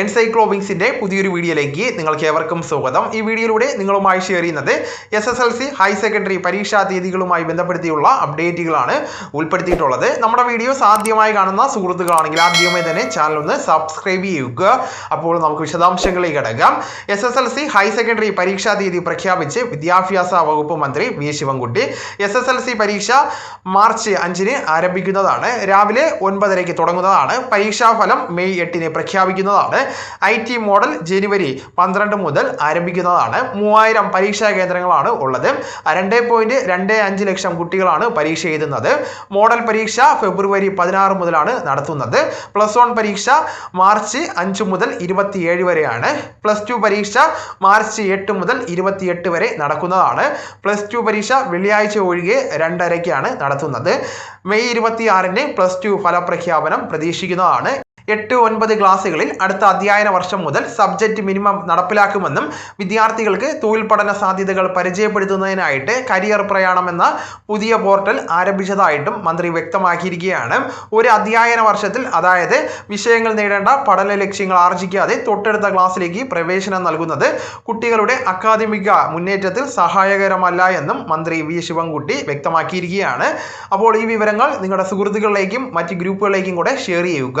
എൻസൈക്ലോവിങ്സിന്റെ പുതിയൊരു വീഡിയോയിലേക്ക് നിങ്ങൾക്ക് ഏവർക്കും സ്വാഗതം. ഈ വീഡിയോയിലൂടെ നിങ്ങളുമായി ഷെയർ ചെയ്യുന്നത് S S L C higher secondary പരീക്ഷാ തീയതികളുമായി ബന്ധപ്പെടുത്തിയുള്ള അപ്ഡേറ്റുകളാണ് ഉൾപ്പെടുത്തിയിട്ടുള്ളത്. നമ്മുടെ വീഡിയോ ആദ്യമായി കാണുന്ന സുഹൃത്തുക്കളാണെങ്കിൽ ആദ്യമായി തന്നെ ചാനൽ ഒന്ന് സബ്സ്ക്രൈബ് ചെയ്യുക. അപ്പോൾ നമുക്ക് വിശദാംശങ്ങളിലേക്ക് കിടക്കാം. S S L C higher secondary പരീക്ഷാ തീയതി പ്രഖ്യാപിച്ച് വിദ്യാഭ്യാസ വകുപ്പ് മന്ത്രി V Sivankutty S S L C പരീക്ഷ മാർച്ച് അഞ്ചിന് ആരംഭിക്കുന്നതാണ്. രാവിലെ ഒൻപതരയ്ക്ക് തുടങ്ങുന്നതാണ്. പരീക്ഷാഫലം മെയ് എട്ടിന് പ്രഖ്യാപിക്കുന്നതാണ്. ഐ ടി മോഡൽ ജനുവരി പന്ത്രണ്ട് മുതൽ ആരംഭിക്കുന്നതാണ്. മൂവായിരം പരീക്ഷാ കേന്ദ്രങ്ങളാണ് ഉള്ളത്. രണ്ട് പോയിന്റ് രണ്ട് അഞ്ച് ലക്ഷം കുട്ടികളാണ് പരീക്ഷ എഴുതുന്നത്. മോഡൽ പരീക്ഷ ഫെബ്രുവരി പതിനാറ് മുതലാണ് നടത്തുന്നത്. പ്ലസ് വൺ പരീക്ഷ മാർച്ച് അഞ്ച് മുതൽ ഇരുപത്തിയേഴ് വരെയാണ്. പ്ലസ് ടു പരീക്ഷ മാർച്ച് എട്ട് മുതൽ ഇരുപത്തിയെട്ട് വരെ നടക്കുന്നതാണ്. പ്ലസ് ടു പരീക്ഷ വെള്ളിയാഴ്ച ഒഴികെ രണ്ടരയ്ക്കാണ് നടത്തുന്നത്. മെയ് ഇരുപത്തിയാറിന് പ്ലസ് ടു ഫലപ്രഖ്യാപനം പ്രതീക്ഷിക്കുന്നതാണ്. എട്ട് ഒൻപത് ക്ലാസ്സുകളിൽ അടുത്ത അധ്യയന വർഷം മുതൽ സബ്ജക്റ്റ് മിനിമം നടപ്പിലാക്കുമെന്നും വിദ്യാർത്ഥികൾക്ക് തൊഴിൽ പഠന സാധ്യതകൾ പരിചയപ്പെടുത്തുന്നതിനായിട്ട് കരിയർ പ്രയാണം എന്ന പുതിയ പോർട്ടൽ ആരംഭിച്ചതായിട്ടും മന്ത്രി വ്യക്തമാക്കിയിരിക്കുകയാണ്. ഒരു അധ്യയന വർഷത്തിൽ അതായത് വിഷയങ്ങൾ നേടേണ്ട പഠന ലക്ഷ്യങ്ങൾ ആർജിക്കാതെ തൊട്ടടുത്ത ക്ലാസ്സിലേക്ക് പ്രവേശനം നൽകുന്നത് കുട്ടികളുടെ അക്കാദമിക മുന്നേറ്റത്തിൽ സഹായകരമല്ല എന്നും മന്ത്രി വി ശിവൻകുട്ടി വ്യക്തമാക്കിയിരിക്കുകയാണ്. അപ്പോൾ ഈ വിവരങ്ങൾ നിങ്ങളുടെ സുഹൃത്തുക്കളിലേക്കും മറ്റ് ഗ്രൂപ്പുകളിലേക്കും കൂടെ ഷെയർ ചെയ്യുക.